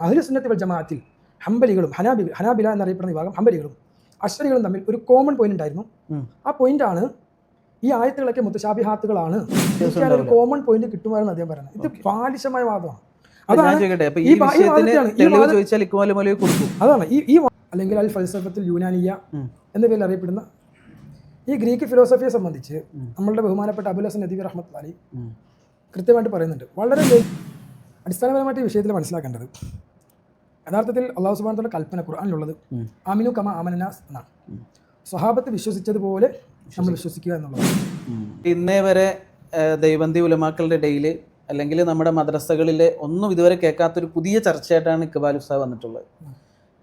അഹ്ലു സുന്നത്തി വൽ ജമാഅത്തിൽ ഹംബലികളും ഹനാബി ഹനാബില എന്നറിയപ്പെടുന്ന വിഭാഗം ഹംബലികളും അശ്വരികളും തമ്മിൽ ഒരു കോമൺ പോയിന്റ് ഉണ്ടായിരുന്നു. ആ പോയിന്റ് ആണ് ഈ ആയത്തുകളൊക്കെ മുത്തശാബിഹാത്തുകളാണ് ഒരു കോമൺ പോയിന്റ് കിട്ടുമായിരുന്നു അദ്ദേഹം പറയുന്നത് ഇത് ബാലിശമായ വാദമാണ്. അതാണ് ഈ ഈ അല്ലെങ്കിൽ അൽ ഫൽസഫത്തിൽ യൂനാനിയ എന്ന പേരിൽ അറിയപ്പെടുന്ന ഈ ഗ്രീക്ക് ഫിലോസഫിയെ സംബന്ധിച്ച്. നമ്മളുടെ ബഹുമാനപ്പെട്ട അബുൽ ഹസൻ നദീബ് റഹ്മത്ത് അലി കൃത്യമായിട്ട് പറയുന്നുണ്ട്. വളരെ അടിസ്ഥാനപരമായിട്ട് ഈ വിഷയത്തിൽ മനസ്സിലാക്കേണ്ടത് യഥാർത്ഥത്തിൽ അള്ളാഹു സുബാനത്തോടെ കൽപ്പന ഖുർആാനിലുള്ളത് അമിനു ആമിനു കമ ആമനനാസ് എന്നാണ്. സ്വഹാബത്ത് വിശ്വസിച്ചതുപോലെ നമ്മൾ വിശ്വസിക്കുക എന്നുള്ളത്. ഇന്നേ വരെ ദൈവന്തി ഉലമാക്കളുടെ ഇടയിൽ അല്ലെങ്കിൽ നമ്മുടെ മദ്രസകളിലെ ഒന്നും ഇതുവരെ കേൾക്കാത്തൊരു പുതിയ ചർച്ചയായിട്ടാണ് ഇക്ബാൽ ഉസ്താദ് വന്നിട്ടുള്ളത്.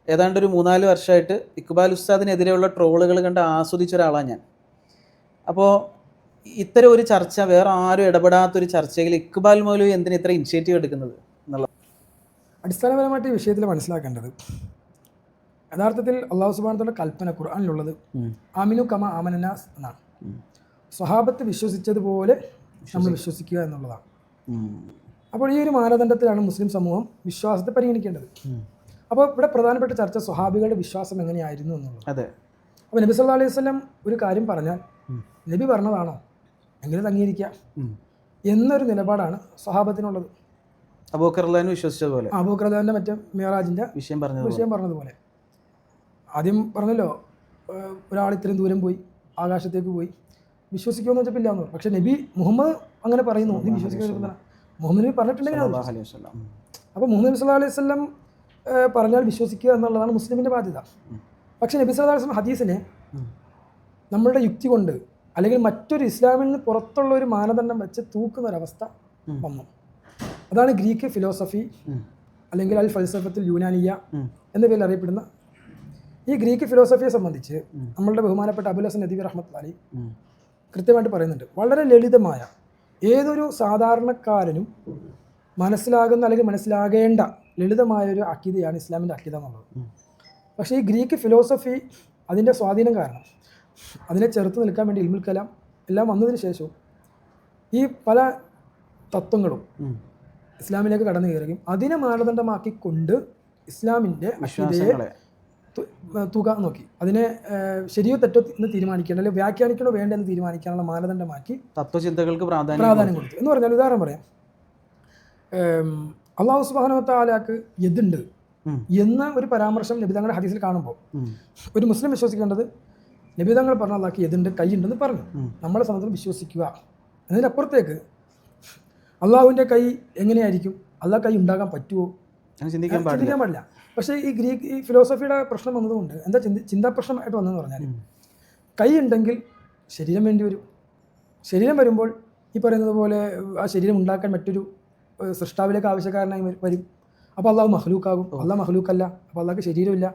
ഏതാണ്ട് ഒരു മൂന്നാൽ വർഷമായിട്ട് ഇക്ബാൽ ഉസ്താദിനെതിരെയുള്ള ട്രോളുകൾ കണ്ട് ആസ്വദിച്ച ഒരാളാണ് ഞാൻ. അപ്പോൾ ഇത്തരം ഒരു ചർച്ച വേറെ ആരും ഇടപെടാത്തൊരു ചർച്ചയിൽ ഇക്ബാൽ മൗലവി എന്തിനാ ഇത്ര ഇനിഷ്യേറ്റീവ് എടുക്കുന്നത്? അടിസ്ഥാനപരമായിട്ട് ഈ വിഷയത്തിൽ മനസ്സിലാക്കേണ്ടത് യഥാർത്ഥത്തിൽ അള്ളാഹു സുബാനത്തോടെ കൽപ്പന ഖുർആാനിലുള്ളത് അമിനു ആമിനു കമ ആമനനാസ് എന്നാണ്. സ്വഹാബത്ത് വിശ്വസിച്ചതുപോലെ നമ്മൾ വിശ്വസിക്കുക എന്നുള്ളതാണ്. അപ്പോൾ ഈ ഒരു മാനദണ്ഡത്തിലാണ് മുസ്ലിം സമൂഹം വിശ്വാസത്തെ പരിഗണിക്കേണ്ടത്. അപ്പോൾ ഇവിടെ പ്രധാനപ്പെട്ട ചർച്ച സ്വഹാബികളുടെ വിശ്വാസം എങ്ങനെയായിരുന്നു എന്നുള്ളത്. അതെ. അപ്പോൾ നബി സല്ലാ അലൈഹി വല്ലം ഒരു കാര്യം പറഞ്ഞാൽ നബി പറഞ്ഞതാണോ? എങ്കിലും അത് അംഗീകരിക്കാം എന്നൊരു നിലപാടാണ് സ്വഹാബത്തിനുള്ളത്. അബൂക്കർലാൻ വിശ്വസിച്ചതുപോലെ. അബൂക്കർലാന്റെ മറ്റേ മിയറാജിന്റെ വിഷയം പറഞ്ഞത് വിഷയം പറഞ്ഞതുപോലെ. ആദ്യം പറഞ്ഞല്ലോ ഒരാൾ ഇത്രയും ദൂരം പോയി ആകാശത്തേക്ക് പോയി. വിശ്വസിക്കുമെന്ന് വെച്ചപ്പോൾ ഇല്ലാന്ന് പക്ഷെ നബി മുഹമ്മദ് അങ്ങനെ പറയുന്നു. നീ വിശ്വസിക്കുന്ന മുഹമ്മദ് നബി പറഞ്ഞിട്ടുണ്ടെങ്കിൽ. അപ്പോൾ മുഹമ്മദ് നബി സല്ലാ അലൈഹി വസല്ലം പറഞ്ഞാൽ വിശ്വസിക്കുക എന്നുള്ളതാണ് മുസ്ലിമിന്റെ ബാധ്യത. പക്ഷെ നബി സല്ലല്ലാഹു അലൈഹി വസല്ലം ഹദീസിനെ നമ്മളുടെ യുക്തി കൊണ്ട് അല്ലെങ്കിൽ മറ്റൊരു ഇസ്ലാമിൽ നിന്ന് പുറത്തുള്ള ഒരു മാനദണ്ഡം വെച്ച് തൂക്കുന്ന ഒരവസ്ഥ. വന്നു. അതാണ് ഗ്രീക്ക് ഫിലോസഫി അല്ലെങ്കിൽ അൽ ഫൽസഫത്തിൽ യൂനാനിയ എന്ന പേരിൽ അറിയപ്പെടുന്ന ഈ ഗ്രീക്ക് ഫിലോസഫിയെ സംബന്ധിച്ച്. നമ്മളുടെ ബഹുമാനപ്പെട്ട അബുൽ ഹസൻ നദീബ് റഹ്മത്ത് അലി കൃത്യമായിട്ട് പറയുന്നുണ്ട്. വളരെ ലളിതമായ ഏതൊരു സാധാരണക്കാരനും മനസ്സിലാകുന്ന അല്ലെങ്കിൽ മനസ്സിലാകേണ്ട ലളിതമായ ഒരു അക്കീതയാണ് ഇസ്ലാമിന്റെ അക്കീത എന്നുള്ളത്. പക്ഷേ ഈ ഗ്രീക്ക് ഫിലോസഫി അതിന്റെ സ്വാധീനം കാരണം അതിനെ ചെറുത്ത് നിൽക്കാൻ വേണ്ടി ഇൽമുൽ കലാം എല്ലാം വന്നതിന് ശേഷവും ഈ പല തത്വങ്ങളും. ഇസ്ലാമിലേക്ക് കടന്നു കയറുകയും അതിനെ മാനദണ്ഡമാക്കിക്കൊണ്ട് ഇസ്ലാമിന്റെ വിശ്വാസങ്ങളെ തുക നോക്കി. അതിനെ ശരിയോ തെറ്റോ എന്ന് തീരുമാനിക്കേണ്ട അല്ലെങ്കിൽ വ്യാഖ്യാനിക്കണോ വേണ്ട എന്ന് തീരുമാനിക്കാനുള്ള മാനദണ്ഡമാക്കി തത്വചിന്തകൾക്ക് പ്രാധാന്യം പ്രാധാന്യം കൊടുത്തു. എന്ന് പറഞ്ഞാൽ ഉദാഹരണം പറയാം. അള്ളാഹു സുബാനവത്താലാക്ക് എതുണ്ട്. എന്ന ഒരു പരാമർശം നബിതങ്ങളുടെ ഹദീസിൽ കാണുമ്പോൾ ഒരു മുസ്ലിം വിശ്വസിക്കേണ്ടത് നബിതങ്ങൾ പറഞ്ഞ അള്ളാഹ്ക്ക് എതുണ്ട് കൈയുണ്ടെന്ന് പറഞ്ഞു. നമ്മളെ സംബന്ധിച്ച് വിശ്വസിക്കുക. എന്നതിനപ്പുറത്തേക്ക് അള്ളാഹുവിന്റെ കൈ എങ്ങനെയായിരിക്കും? അള്ളാഹ് കൈ ഉണ്ടാകാൻ പറ്റുമോ ചിന്തിക്കാൻ പാടില്ല. പക്ഷേ ഈ ഗ്രീക്ക് ഈ ഫിലോസഫിയുടെ പ്രശ്നം വന്നതുകൊണ്ട് എന്താ ചിന്തി ചിന്താ പ്രശ്നമായിട്ട് വന്നതെന്ന് പറഞ്ഞാൽ കൈ ഉണ്ടെങ്കിൽ ശരീരം വേണ്ടി വരും. ശരീരം വരുമ്പോൾ ഈ പറയുന്നത് പോലെ ആ ശരീരം ഉണ്ടാക്കാൻ മറ്റൊരു സൃഷ്ടാവിലേക്ക് ആവശ്യക്കാരനായി വരും- അപ്പോൾ അള്ളാഹു മഹ്ലൂക്കാകും. അള്ളാഹ് മഹ്ലൂക്കല്ല. അപ്പോൾ അള്ളാഹ്ക്ക് ശരീരമില്ല.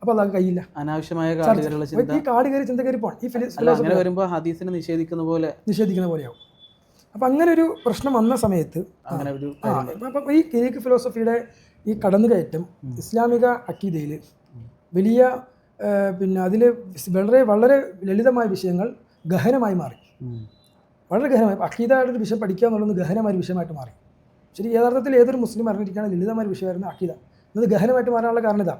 അപ്പോൾ അള്ളാഹ് കയ്യില്ല അനാവശ്യമായ ഈ കാട് കയറി ചിന്ത. കയറി പോകണം ഈ ഫിലോസഫി വരുമ്പോൾ ഹദീസിനെ നിഷേധിക്കുന്ന പോലെ. നിഷേധിക്കുന്ന പോലെയാവും. അപ്പം അങ്ങനെ ഒരു പ്രശ്നം വന്ന സമയത്ത് അങ്ങനെ ഒരു അപ്പം ഈ ഗ്രീക്ക് ഫിലോസഫിയുടെ ഈ കടന്നുകയറ്റം ഇസ്ലാമിക അക്കീതയിൽ വലിയ പിന്നെ അതിൽ വളരെ വളരെ ലളിതമായ വിഷയങ്ങൾ ഗഹനമായി മാറി. വളരെ ഗഹനമായി അക്കീതയുടെ ഒരു വിഷയം പഠിക്കുക എന്നുള്ളത് ഗഹനമായ ഒരു വിഷയമായിട്ട് മാറി. ശരി യഥാർത്ഥത്തിൽ ഏതൊരു മുസ്ലിം അറിഞ്ഞിരിക്കുകയാണ് ലളിതമായ ഒരു വിഷയമായിരുന്നു അക്കീത. എന്നത് ഗഹനമായിട്ട് മാറാനുള്ള കാരണം ഇതാ.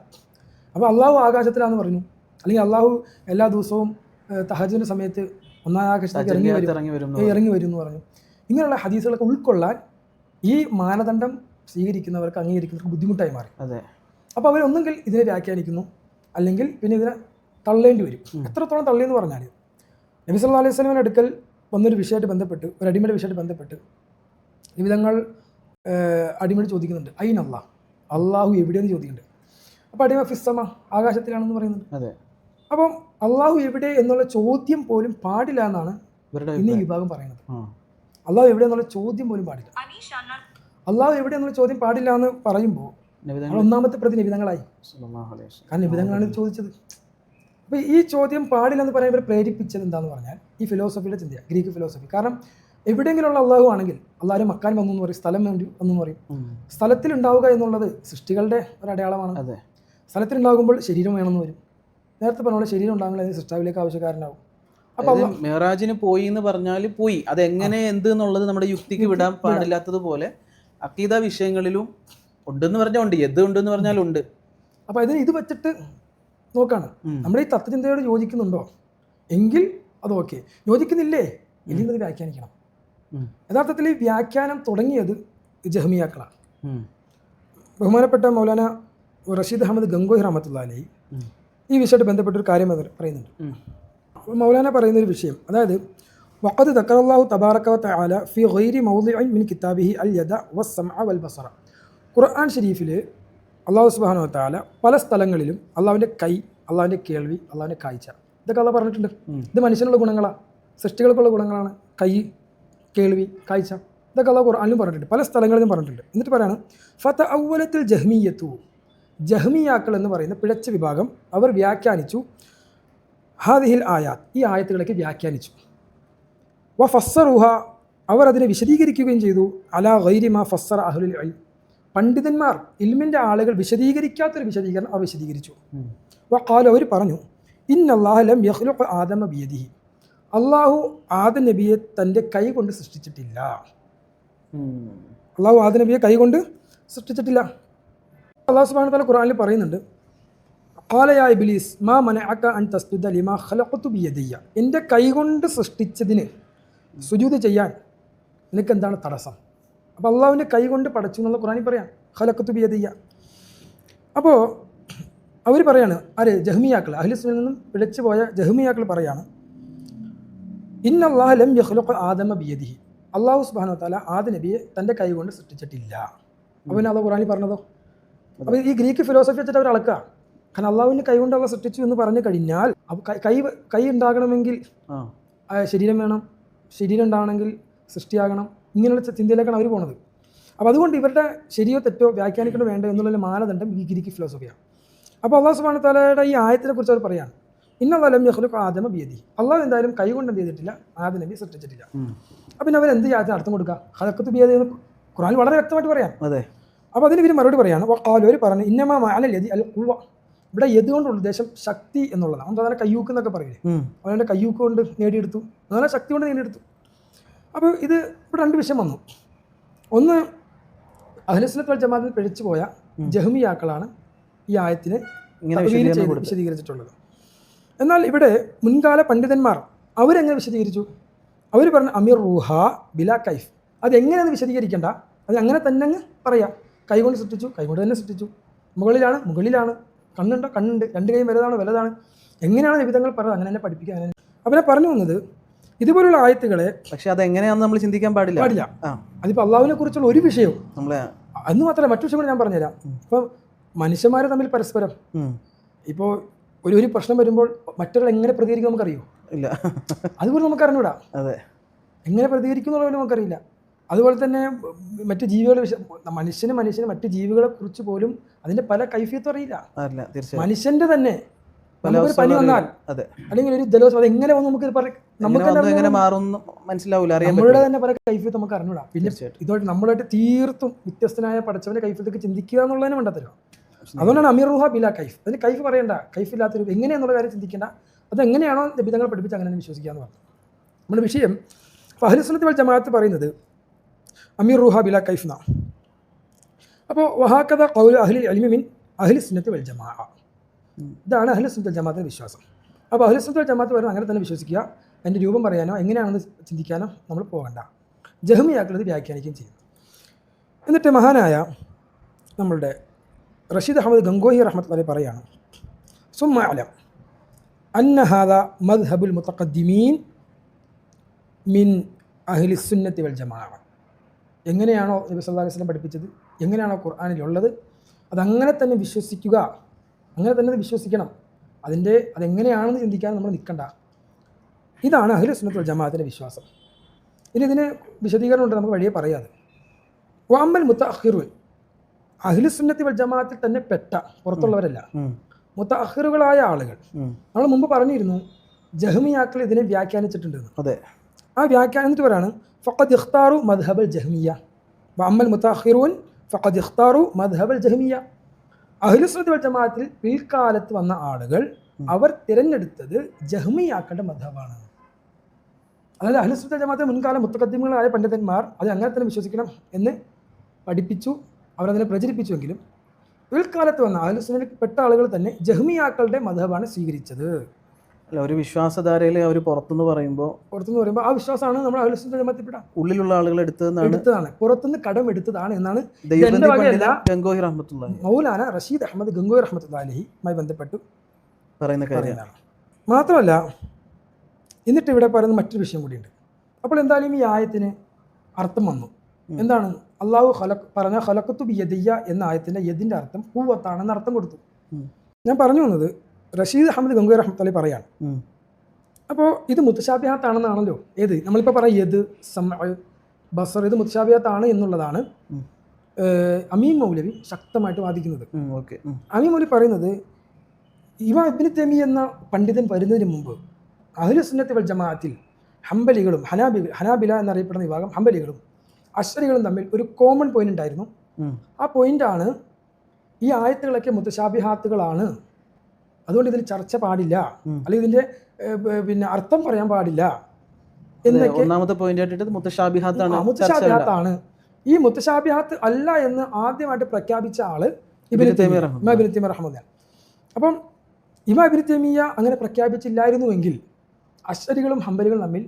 അപ്പോൾ അള്ളാഹു ആകാശത്തിലാണെന്ന് പറഞ്ഞു. അല്ലെങ്കിൽ അള്ളാഹു എല്ലാ ദിവസവും തഹജിന്റെ സമയത്ത് ഒന്നാം ആകാശത്തേക്ക് ഇറങ്ങി വരും. ഇറങ്ങി വരും എന്ന് പറഞ്ഞു. ഇങ്ങനെയുള്ള ഹദീസുകളൊക്കെ ഉൾക്കൊള്ളാൻ ഈ മാനദണ്ഡം സ്വീകരിക്കുന്നവർക്ക് അംഗീകരിക്കുന്നവർക്ക് ബുദ്ധിമുട്ടായി മാറി. അതെ. അപ്പോൾ അവരൊന്നെങ്കിൽ ഇതിനെ വ്യാഖ്യാനിക്കുന്നു അല്ലെങ്കിൽ പിന്നെ ഇതിനെ തള്ളേണ്ടി വരും. എത്രത്തോളം തള്ളിയെന്ന് പറഞ്ഞാൽ നബി സല്ലാ അലൈഹി വസല്ലമയുടെ അടുക്കൽ വന്നൊരു വിഷയമായിട്ട് ബന്ധപ്പെട്ട് ഒരു അടിമയുടെ വിഷയമായിട്ട് ബന്ധപ്പെട്ട് വിവിധങ്ങൾ അടിമയോട് ചോദിക്കുന്നുണ്ട്. അയിൻ അള്ളാ? അള്ളാഹു എവിടെയെന്ന് ചോദിക്കുന്നുണ്ട്. അപ്പോൾ അടിമ ഫിസ്സമ ആകാശത്തിലാണെന്ന് പറയുന്നുണ്ട്. അതെ. അപ്പം അള്ളാഹു എവിടെ എന്നുള്ള ചോദ്യം പോലും പാടില്ല എന്നാണ് ഇവരുടെ ഇന്ന് ഈ വിഭാഗം പറയുന്നത്. അള്ളാഹു എവിടെ എന്നുള്ള ചോദ്യം പോലും പാടില്ല. അള്ളാഹു എവിടെ എന്നുള്ള ചോദ്യം പാടില്ല എന്ന് പറയുമ്പോൾ ഒന്നാമത്തെ പ്രതി നിബിധങ്ങളായി. സല്ലല്ലാഹു അലൈഹി വസല്ലം. കാരണം നിബിധങ്ങളാണ് ചോദിച്ചത്. അപ്പോൾ ഈ ചോദ്യം പാടില്ല എന്ന് പറയാൻ ഇവരെ പ്രേരിപ്പിച്ചത് എന്താന്ന് പറഞ്ഞാൽ ഈ ഫിലോസഫിയുടെ ചിന്തയ ഗ്രീക്ക് ഫിലോസഫി കാരണം എവിടെയെങ്കിലുള്ള അള്ളാഹു ആണെങ്കിൽ അള്ളാഹു മക്കാൻ വന്നു എന്ന് പറയും സ്ഥലം വേണ്ടി വന്നു എന്ന് പറയും. സ്ഥലത്തിലുണ്ടാവുക സ്ഥലത്തിൽ ഉണ്ടാവുക എന്നുള്ളത് സൃഷ്ടികളുടെ ഒരു അടയാളമാണ്. അതെ. സ്ഥലത്തിലുണ്ടാകുമ്പോൾ ശരീരം വേണമെന്ന് വരും. നേരത്തെ പറഞ്ഞ പോലെ ശരീരം ഉണ്ടാകുമ്പോൾ അതിന് സൃഷ്ടാവിലേക്ക് ആവശ്യക്കാരനാവും. മെഹറാജിന് പോയി എന്ന് പറഞ്ഞാൽ പോയി. അത് എങ്ങനെ എന്ത് എന്നുള്ളത് നമ്മുടെ യുക്തിക്ക് വിടാൻ പാടില്ലാത്തതുപോലെ അക്കീത വിഷയങ്ങളിലും ഉണ്ടെന്ന് പറഞ്ഞാൽ ഉണ്ട്. എന്ത് ഉണ്ടെന്ന് പറഞ്ഞാൽ ഉണ്ട്. അപ്പോൾ ഇതിന് ഇത് വെച്ചിട്ട് നോക്കാണ്. നമ്മുടെ ഈ തത്വചിന്തയോട് യോജിക്കുന്നുണ്ടോ? എങ്കിൽ അത് ഓക്കെ. യോജിക്കുന്നില്ലേ? ഇല്ലെങ്കിൽ അത് വ്യാഖ്യാനിക്കണം. യഥാർത്ഥത്തിൽ ഈ വ്യാഖ്യാനം തുടങ്ങിയത് ജഹമിയാക്കളാണ്. ബഹുമാനപ്പെട്ട മൗലാന റഷീദ് അഹമ്മദ് ഗംഗോഹി റഹമത്തുള്ള അലി. ഈ വിഷയമായിട്ട് ബന്ധപ്പെട്ട ഒരു കാര്യം പറയുന്നുണ്ട്. മൗലാന പറയുന്ന ഒരു വിഷയം. അതായത് വഖദ് തക്കറല്ലാഹു തബാറക വ തആല ഫി ഗൈരി മൗദിഇൻ മിൻ കിതാബിഹി അൽ യദ വസ്സമ വൽ ബസറ. ഖുർആൻ ഷരീഫിൽ അള്ളാഹു സുബാന താല പല സ്ഥലങ്ങളിലും അള്ളാഹുവിന്റെ കൈ അള്ളാഹുവിന്റെ കേൾവി അള്ളാഹുവിന്റെ കാഴ്ച. ഇതൊക്കെ അള്ളാഹ് പറഞ്ഞിട്ടുണ്ട്. ഇത് മനുഷ്യനുള്ള ഗുണങ്ങളാണ് സൃഷ്ടികൾക്കുള്ള ഗുണങ്ങളാണ്. കൈ കേൾവി കാഴ്ച. ഇതൊക്കെ അള്ളാഹ് ഖുർആാനും പറഞ്ഞിട്ടുണ്ട്. പല സ്ഥലങ്ങളിലും പറഞ്ഞിട്ടുണ്ട്. എന്നിട്ട് പറയാണ് ഫത്ത ഔവലത്തിൽ ജഹ്മിയത്തു. ജഹ്മിയാക്കൾ എന്ന് പറയുന്ന പിഴച്ച വിഭാഗം അവർ വ്യാഖ്യാനിച്ചു. ഹാദിഹിൽ ആയാത്ത് ഈ ആയത്തുകളൊക്കെ വ്യാഖ്യാനിച്ചു. വ ഫസ്സറുഹ അവർ അതിനെ വിശദീകരിക്കുകയും ചെയ്തു. അലാ ഗൈരിമ ഫസ്സർ അഹ്ലുൽ അൽ പണ്ഡിതന്മാർ ഇൽമിന്റെ ആളുകൾ വിശദീകരിക്കാത്തൊരു വിശദീകരണം അവർ വിശദീകരിച്ചു. വ കാലം അവർ പറഞ്ഞു ഇന്നല്ലാഹ ലം യഖ്ലുഖ ആദമ ബിയദിഹി. അള്ളാഹു ആദ നബിയെ തന്റെ കൈ കൊണ്ട് സൃഷ്ടിച്ചിട്ടില്ല. അള്ളാഹു ആദ നബിയെ കൈ കൊണ്ട് സൃഷ്ടിച്ചിട്ടില്ല. അള്ളാഹു സുബാൻ തല ഖുറാനിൽ പറയുന്നുണ്ട് ഖാല യാ ഇബ്ലീസ് മാ മനഅക അൻ തസ്ജുദ ലിമാ ഖലഖതു ബിയദിയ എന്റെ കൈകൊണ്ട് സൃഷ്ടിച്ചതിന് സുജൂദ് ചെയ്യാൻ നിനക്ക് എന്താണ് തടസ്സം? അപ്പോൾ അള്ളാഹുവിന്റെ കൈകൊണ്ട് പടച്ചു എന്നുള്ള ഖുർആനിൽ പറയാം ഖലഖതു ബിയദിയ അപ്പോൾ അവർ പറയാണ് ആര് ജഹ്മിയാക്കൾ? അഹ്ലുസ്ലിൽ നിന്നും പിഴച്ചു പോയ ജഹ്മിയാക്കൾ പറയാണ് ഇന്നല്ലാഹ ലം യഖ്ലുഖ ആദമ ബിയദിഹി. അള്ളാഹു സുബ്ഹാനഹു വ തആല ആദ നബിയെ തന്റെ കൈകൊണ്ട് സൃഷ്ടിച്ചിട്ടില്ല. അപ്പോൾ അള്ളാഹു ഖുർആനിൽ പറഞ്ഞതോ? അപ്പോൾ ഈ ഗ്രീക്ക് ഫിലോസഫി വെച്ചിട്ട് അവർ അളക്കുക കാരണം അള്ളാഹുവിന്റെ കൈകൊണ്ട് കൊണ്ട് അള്ളാഹ് സൃഷ്ടിച്ചു എന്ന് പറഞ്ഞു കഴിഞ്ഞാൽ കൈ- കൈ ഉണ്ടാകണമെങ്കിൽ ശരീരം വേണം ശരീരം ഉണ്ടാകണമെങ്കിൽ സൃഷ്ടിയാകണം ഇങ്ങനെയുള്ള ചിന്തയിലേക്കാണ് അവർ പോണത്. അപ്പോൾ അതുകൊണ്ട് ഇവരുടെ ശരിയോ തെറ്റോ വ്യാഖ്യാനിക്കണോ വേണ്ടോ എന്നുള്ള മാനദണ്ഡം ഈ ഗിരിക്ക് ഫിലോസഫിയാണ്. അപ്പോൾ അള്ളാഹു സുബാന താലയുടെ ഈ ആയത്തിനെ കുറിച്ച് അവർ പറയാണ് ഇന്നലം യഖ്ലുഖ ആദമ ബിയതി അള്ളാഹു എന്തായാലും കൈകൊണ്ട് എന്ത് ചെയ്തിട്ടില്ല ആദനബി നബി സൃഷ്ടിച്ചിട്ടില്ല. അപ്പം പിന്നെ എന്ത് യാത്ര അർത്ഥം കൊടുക്കുക ഹലക്കത്ത് ബിയതി എന്ന് ഖുറാൻ വളരെ വ്യക്തമായിട്ട് പറയാം. അതെ. അപ്പോൾ അതിന് ഇവർ മറുപടി പറയാണ് അവർ പറഞ്ഞു ഇന്നമാ മാനൽ യതി അൽ കുവ ഇവിടെ എതുകൊണ്ട് കൊണ്ടുള്ള ഉദ്ദേശം? ശക്തി എന്നുള്ളതാണ്. അവൻ അതിനെ കയ്യൂക്ക് എന്നൊക്കെ പറയില്ലേ? അവനെ കയ്യൂക്ക് കൊണ്ട് നേടിയെടുത്തു. അതുപോലെ ശക്തി കൊണ്ട് നേടിയെടുത്തു. അപ്പോൾ ഇത് ഇവിടെ രണ്ട് വിഷയം വന്നു. ഒന്ന് അഹ്ലസ്ലത്ത് വൽ ജമാഅത്തിൽ പിഴച്ചു പോയ ജഹ്മിയാക്കളാണ് ഈ ആയത്തിന് വിശദീകരിച്ചിട്ടുള്ളത്. എന്നാൽ ഇവിടെ മുൻകാല പണ്ഡിതന്മാർ അവരെങ്ങനെ വിശദീകരിച്ചു? അവർ പറഞ്ഞു അമീർ റൂഹ ബില കൈഫ്. അതെങ്ങനെയാണ് വിശദീകരിക്കേണ്ട. അത് അങ്ങനെ തന്നെ അങ്ങ് പറയാം. കൈകൊണ്ട് സൃഷ്ടിച്ചു കൈകൊണ്ട് തന്നെ സൃഷ്ടിച്ചു. മുകളിലാണ് മുകളിലാണ്. കണ്ണുണ്ടോ കണ്ണുണ്ട്. രണ്ട് കൈയും വലുതാണ് വലുതാണ്. എങ്ങനെയാണ് വിധങ്ങൾ പറഞ്ഞത്? അങ്ങനെ തന്നെ പഠിപ്പിക്കുക അങ്ങനെ അവരെ പറഞ്ഞു വന്നത് ഇതുപോലുള്ള ആയത്തുകളെ പക്ഷെ അത് എങ്ങനെയാണെന്ന് നമ്മൾ ചിന്തിക്കാൻ പാടില്ല. പാടില്ല. അതിപ്പോൾ അള്ളാഹുവിനെ കുറിച്ചുള്ള ഒരു വിഷയവും. നമ്മളെ അന്ന് മാത്രമല്ല മറ്റു വിഷയം കൂടി ഞാൻ പറഞ്ഞുതരാം. ഇപ്പം മനുഷ്യന്മാർ തമ്മിൽ പരസ്പരം. ഇപ്പോൾ ഒരു ഒരു പ്രശ്നം വരുമ്പോൾ മറ്റൊരാൾ എങ്ങനെ പ്രതികരിക്കും നമുക്കറിയോ? ഇല്ല. അതുപോലെ നമുക്ക് അറിഞ്ഞൂടാ അതെ. എങ്ങനെ പ്രതികരിക്കും എന്നുള്ളത് നമുക്കറിയില്ല. അതുപോലെ തന്നെ മറ്റു ജീവികളെ മനുഷ്യന് മനുഷ്യന് മറ്റു ജീവികളെ കുറിച്ച് പോലും അതിന്റെ പല കൈഫിയത്തും അറിയില്ല. മനുഷ്യന്റെ തന്നെ. പനി വന്നാൽ അല്ലെങ്കിൽ ഒരു ജലദോഷം അത് എങ്ങനെ വന്നു നമുക്ക് നമുക്ക് എങ്ങനെ മാറുന്നു മനസ്സിലാവില്ല നമ്മളുടെ തന്നെ പല കൈഫിയത്ത് നമുക്ക് അറിഞ്ഞൂടാ പിന്നെ ഇതുമായിട്ട് നമ്മളായിട്ട് തീർത്തും വ്യത്യസ്തനായ പഠിച്ചവന്റെ കൈഫിയത്തൊക്കെ ചിന്തിക്കുക എന്നുള്ളതിനെ വേണ്ടത്തരും അതുകൊണ്ടാണ് അമീർ റുഹ ബില കൈഫ്. അതിന് കൈഫ് പറയണ്ട. കൈഫില്ലാത്തൊരു എങ്ങനെയാന്നുള്ള കാര്യം ചിന്തിക്കേണ്ട. അത് എങ്ങനെയാണോ ലഭിതങ്ങൾ പഠിപ്പിച്ച് അങ്ങനെ വിശ്വസിക്കുക എന്ന് പറഞ്ഞു. നമ്മുടെ വിഷയം അപ്പോൾ അഹ്ലുസുന്നത്തി വൽ ജമാഅത്ത് പറയുന്നത് അമീർ റുഹ ബില കൈഫ് എന്നാണ് അപ്പോൾ വഹാക്കഥ കൗല അഹ്ലി അലിമി മിൻ അഹ്ലി സുന്നത്തി വൽ ജമാ ഇതാണ് അഹ്ലി സുന്നത്ത് ജമാഅത്തിന്റെ വിശ്വാസം. അപ്പോൾ അഹ്ലി സുന്നത്ത് ജമാഅത്ത് പറയുന്നത് അങ്ങനെ തന്നെ വിശ്വസിക്കുക. അതിന്റെ രൂപം പറയാനോ എങ്ങനെയാണെന്ന് ചിന്തിക്കാനോ നമ്മൾ പോകണ്ട. ജഹ്മിയാക്കൾ ഇത് വ്യാഖ്യാനിക്കുകയും ചെയ്യുന്നു എന്നിട്ട് മഹാനായ നമ്മളുടെ റഷീദ് അഹമ്മദ് ഗംഗോഹി റഹ്മത്ത് പറയാണ് സുമ അലം അന്ന മദ്ഹബുൽ മുത്തഖദ്ദിമീൻ മിൻ അഹ്ലി സുന്നത്തി വൽ ജമാ എങ്ങനെയാണോ നബി സല്ലല്ലാഹു അലൈഹി വസല്ലം പഠിപ്പിച്ചത്? എങ്ങനെയാണോ ഖുർആാനിലുള്ളത്? അതങ്ങനെ തന്നെ വിശ്വസിക്കുക. അങ്ങനെ തന്നെ അത് വിശ്വസിക്കണം. അതിന്റെ അതെങ്ങനെയാണെന്ന് ചിന്തിക്കാൻ നമ്മൾ നിൽക്കണ്ട. ഇതാണ് അഹ്ലു സുന്നത്ത് വൽ ജമാഅത്തിന്റെ വിശ്വാസം. ഇനി ഇതിന് വിശദീകരണം ഉണ്ട് നമുക്ക് വഴിയെ പറയാതെ വാമ്മൽ മുത്തഅഖിറുൻ. അഹ്ലു സുന്നത്തി വൽ ജമാഅത്തിൽ തന്നെ പെട്ട പുറത്തുള്ളവരല്ല. മുത്ത അഹിറുകളായ ആളുകൾ. നമ്മൾ മുമ്പ് പറഞ്ഞിരുന്നു ജഹ്മിയാക്കൾ ഇതിനെ വ്യാഖ്യാനിച്ചിട്ടുണ്ടെന്ന്. അതെ. ആ വ്യാഖ്യാനം എന്നിട്ട് പറയാണ് ഫക്കത് ഇഖ്താറു മദ്ഹബൽ ജഹ്മിയ അമ്മൽ മുത്താഹിറുൻ ഫക്കത് ഇഖ്താറു മദ്ഹബൽ ജഹ്മിയ അഹ്ലുസുന്നത്ത് വൽ ജമാഅത്തിൽ പിൽക്കാലത്ത് വന്ന ആളുകൾ അവർ തിരഞ്ഞെടുത്തത് ജഹ്മിയാക്കളുടെ മദ്ഹബാണ്. അതായത് അഹ്ലുസുന്നത്ത് വൽ ജമാഅത്തെ മുൻകാല മുത്തഖദ്ദിമുകളായ പണ്ഡിതന്മാർ അത് അങ്ങനെ തന്നെ വിശ്വസിക്കണം എന്ന് പഠിപ്പിച്ചു അവരതിനെ പ്രചരിപ്പിച്ചുവെങ്കിലും പിൽക്കാലത്ത് വന്ന അഹ്ലുസുന്നയിൽ പെട്ട ആളുകൾ തന്നെ ജഹ്മിയാക്കളുടെ മധബാണ് സ്വീകരിച്ചത്. അല്ല ഒരു വിശ്വാസധാരയിൽ അവർ പുറത്തുനിന്ന് പറയുമ്പോൾ പുറത്തുനിന്ന് പറയുമ്പോൾ ആ വിശ്വാസമാണ് നമ്മൾ അഹ്ലുസുന്ന ജമാത്തിൽപ്പെട്ട ഉള്ളിലുള്ള ആളുകൾ എടുത്തതെന്നാണ് എടുത്തതാണ്. പുറത്തുനിന്ന് കടം എടുത്തതാണ് എന്നാണ് ഗംഗോഹി റഹ്മത്തുള്ള മൗലാന റഷീദ് അഹമ്മദ് ഗംഗോഹി റഹ്മത്ത് അലഹിയുമായി ബന്ധപ്പെട്ട് പറയുന്ന കാര്യമാണ് മാത്രമല്ല എന്നിട്ട് ഇവിടെ പറയുന്ന മറ്റൊരു വിഷയം കൂടിയുണ്ട്. അപ്പോൾ എന്തായാലും ഈ ആയത്തിന് അർത്ഥം വന്നു. എന്താണ്? അള്ളാഹു ഹലക് പറഞ്ഞ ഹലക്കത്തു ബിയദിയ എന്ന ആയത്തിന്റെ യദിന്റെ അർത്ഥം പൂവത്താണെന്ന് അർത്ഥം കൊടുത്തു. ഞാൻ പറഞ്ഞു വന്നത് റഷീദ് അഹമ്മദ് ഗംഗൂർ റഹ്മത്തലി പറയാണ്. അപ്പോൾ ഇത് മുത്തശാബിഹാത്താണെന്നാണല്ലോ ഏത്? നമ്മളിപ്പോൾ പറയാം യദ് സമ ബസർ ഇത് മുത്തശാബിഹാത്താണ് എന്നുള്ളതാണ് അമീൻ മൗലവി ശക്തമായിട്ട് വാദിക്കുന്നത്. ഓക്കെ. അമീൻ മൗലവി പറയുന്നത് ഇവ ഇബ്നു തെമി എന്ന പണ്ഡിതൻ വരുന്നതിന് മുമ്പ് അഹ്ലു സുന്നത്തി വൽ ജമാഅത്തിൽ ഹംബലികളും ഹനാബി ഹനാബില എന്നറിയപ്പെടുന്ന വിഭാഗം ഹംബലികളും അശ്വരികളും തമ്മിൽ ഒരു കോമൺ പോയിന്റ് ഉണ്ടായിരുന്നു. ആ പോയിന്റാണ് ഈ ആയത്തുകളൊക്കെ മുത്തശാബിഹാത്തുകളാണ് അതുകൊണ്ട് ഇതിൽ ചർച്ച പാടില്ല. അല്ലെങ്കിൽ ഇതിന്റെ പിന്നെ അർത്ഥം പറയാൻ പാടില്ല. എന്നൊക്കെ ഒന്നാമത്തെ പോയിന്റ് ആയിട്ട് മുത്തശാബിഹാത്താണ് മുത്തശാബിഹാത്താണ് ഈ മുത്തശാബിഹാത്ത് അല്ല എന്ന് ആദ്യമായിട്ട് പ്രഖ്യാപിച്ച ആൾ തൈമിയ റഹ്മത്തുള്ളാഹി. അപ്പം ഇമ തൈമിയ്യ അങ്ങനെ പ്രഖ്യാപിച്ചില്ലായിരുന്നുവെങ്കിൽ അശ്വരികളും ഹമ്പലികളും തമ്മിൽ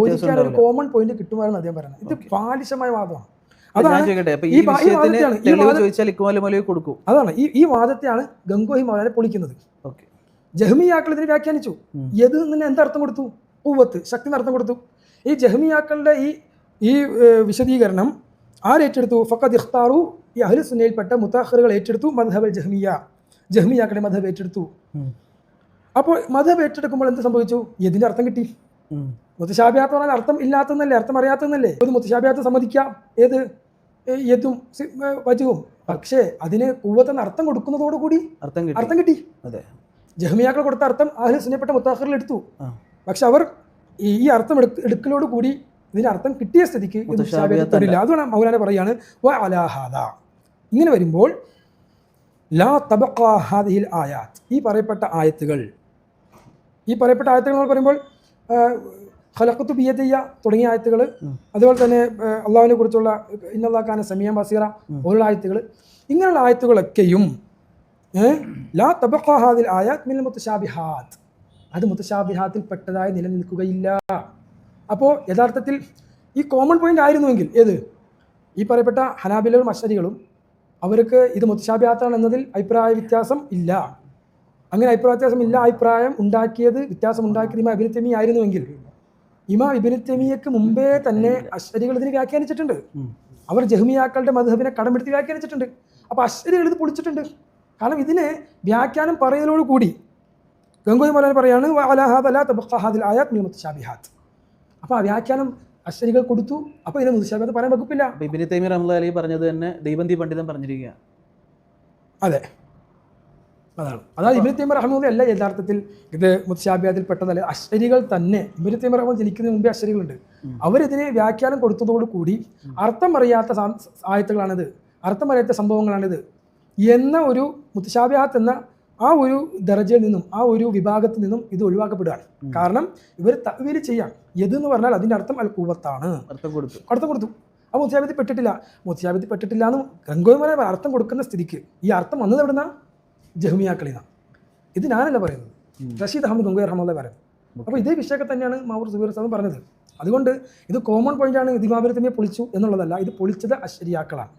യോജിക്കാൻ ഒരു കോമൺ പോയിന്റ് കിട്ടുമായിരുന്നു അദ്ദേഹം പറയുന്നത്. ഇത് ബാലിശമായ വാദമാണ്. അതാണ് ഈ ഈ വാദത്തെയാണ്, ഗംഗോഹി മൗലാനെ പൊളിക്കുന്നത്. ജഹ്മിയാക്കൾ ഇതിനെ വ്യാഖ്യാനിച്ചു. യത് നിന്ന് എന്തർത്ഥം കൊടുത്തു? പൂവത്ത് ശക്തി അർത്ഥം കൊടുത്തു. ഈ ജഹ്മിയാക്കളുടെ ഈ ഈ വിശദീകരണം ആരേറ്റെടുത്തു ഫക്കത് ഇഖ്താറു ഈ അഹ്ലു സുന്നയിൽപ്പെട്ട മുത്താഹറുകൾ ഏറ്റെടുത്തു മദ്ഹബൽ ജഹ്മിയ. ജഹ്മിയാക്കളുടെ മധബ് ഏറ്റെടുത്തു. അപ്പോൾ മധബ് ഏറ്റെടുക്കുമ്പോൾ എന്ത് സംഭവിച്ചു? യതിന്റെ അർത്ഥം കിട്ടി. മുത്തശാബിയാത്ത മുത്തശാബിയാത്ത് പറഞ്ഞാൽ അർത്ഥം ഇല്ലാത്തതെന്നല്ലേ? അർത്ഥം അറിയാത്തതെന്നല്ലേ? ഒരു മുത്തശാബിയാത്ത സമ്മതിക്കാം. ഏത്? ഏ, വജുവും പക്ഷേ അതിന് കൂവത്തെന്ന് അർത്ഥം കൊടുക്കുന്നതോടുകൂടി അർത്ഥം കിട്ടി. അർത്ഥം കിട്ടി. അതെ. ജഹ്മിയാക്കൾ കൊടുത്ത അർത്ഥം അഹ്ലു സുന്നപ്പെട്ട മുത്താഹറിൽ എടുത്തു. പക്ഷെ അവർ ഈ അർത്ഥം എടുക്ക എടുക്കലോട് കൂടി ഇതിന് അർത്ഥം കിട്ടിയ സ്ഥിതിക്ക് അതാണ് അതുകൊണ്ട് മൗലാന പറയാണ് വ അലാഹാദ ഇങ്ങനെ വരുമ്പോൾ ലാ ആയാത്ത് ഈ പറയപ്പെട്ട ആയത്തുകൾ ഈ പറയപ്പെട്ട ആയത്തുകൾ എന്ന് പറയുമ്പോൾ ഖലഖത്തു ബിയദിയ തുടങ്ങിയ ആയത്തുകൾ അതുപോലെ തന്നെ അള്ളാഹുവിനെ കുറിച്ചുള്ള ഇന്നല്ലാഖാന സമിയ ബസീറ ഓരോ പോലുള്ള ആയത്തുകൾ ഇങ്ങനെയുള്ള ആയത്തുകളൊക്കെയും ലാ തബഹാദിൽ ആയാത് മിൽ മിനൽ മുത്തശാബിഹാത്ത് അത് മുത്തശാബിഹാത്തിൽ പെട്ടതായി നിലനിൽക്കുകയില്ല. അപ്പോൾ യഥാർത്ഥത്തിൽ ഈ കോമൺ പോയിന്റ് ആയിരുന്നുവെങ്കിൽ ഏത്? ഈ പറയപ്പെട്ട ഹനാബിലും അശ്വരികളും അവർക്ക് ഇത് മുത്തശാബിഹാത്താണ് എന്നതിൽ അഭിപ്രായ വ്യത്യാസം ഇല്ല. അങ്ങനെ അഭിപ്രായ വ്യത്യാസം ഇല്ല അഭിപ്രായം ഉണ്ടാക്കിയത് വ്യത്യാസം ഉണ്ടാക്കിയത് ഇമാ ഇബിന് ആയിരുന്നുവെങ്കിൽ ഇമാ ഇബിന് മുമ്പേ തന്നെ അശ്വരികൾ ഇതിന് വ്യാഖ്യാനിച്ചിട്ടുണ്ട്. അവർ ജഹ്മിയാക്കളുടെ മധുഹബിനെ കടമെടുത്ത് വ്യാഖ്യാനിച്ചിട്ടുണ്ട്. അപ്പോൾ അശ്വരികൾ ഇത് പൊളിച്ചിട്ടുണ്ട്. കാരണം ഇതിനെ വ്യാഖ്യാനം പറയുന്നതോട് കൂടി ഗംഗോയ് മോലാൻ പറയാണ് മുത്തശാബിഹാത്ത് അപ്പോൾ ആ വ്യാഖ്യാനം അശ്വരികൾ കൊടുത്തു. അപ്പോൾ ഇതിനെ മുതിശാബിഹാത്ത് പറയാൻ വകുപ്പില്ല. ഇബിന് തൈമി റഹ്മദ് അലി പറഞ്ഞത് തന്നെ ദൈവന്തി പണ്ഡിതൻ പറഞ്ഞിരിക്കുക അതെ. അതാണ്. അതായത് ഇബിന് തീമർ അഹമ്മദ് അല്ല യഥാർത്ഥത്തിൽ ഇത് മുത്സാബിയാദിൽ പെട്ടതല്ല. അശ്വരികൾ തന്നെ ഇബിന് തീമർ അഹമ്മദ് ജനിക്കുന്നതിന് മുമ്പേ അശ്വരികളുണ്ട്. അവരിതിനെ വ്യാഖ്യാനം കൊടുത്തതോട് കൂടി അർത്ഥം അറിയാത്ത ആയത്തുകളാണിത്. അർത്ഥം അറിയാത്ത സംഭവങ്ങളാണിത്. എന്ന ഒരു മുത്തശാബിയാത്ത് എന്ന ആ ഒരു ദർജയിൽ നിന്നും ആ ഒരു വിഭാഗത്തിൽ നിന്നും ഇത് ഒഴിവാക്കപ്പെടുകയാണ്. കാരണം ഇവർ തവീൽ ചെയ്യാം. എന്ന് പറഞ്ഞാൽ അതിന്റെ അർത്ഥം അൽ കൂവത്താണ് അർത്ഥം കൊടുത്തു. അർത്ഥം കൊടുത്തു. അപ്പോൾ മുത്യാബിത്തിൽ പെട്ടിട്ടില്ല. മുത്യാബിത്തിൽ പെട്ടിട്ടില്ല എന്ന് ഗംഗോയ്മല അർത്ഥം കൊടുക്കുന്ന സ്ഥിതിക്ക്. ഈ അർത്ഥം വന്നത് എവിടുന്ന? ജഹ്മിയാക്കളിൽ നിന്നാണ് ഇത് ഞാനല്ല പറയുന്നത്. റഷീദ് അഹമ്മദ് ഗംഗുയർ റഹ്മല്ല പറയുന്നത്. അപ്പോൾ ഇതേ വിഷയമൊക്കെ തന്നെയാണ് മാവൂർ സുബീർ സാദും പറഞ്ഞത്. അതുകൊണ്ട് ഇത് കോമൺ പോയിന്റാണ് ആണ് തന്നെ പൊളിച്ചു എന്നുള്ളതല്ല ഇത് പൊളിച്ചത് അശ്വരിയാക്കളാണ്.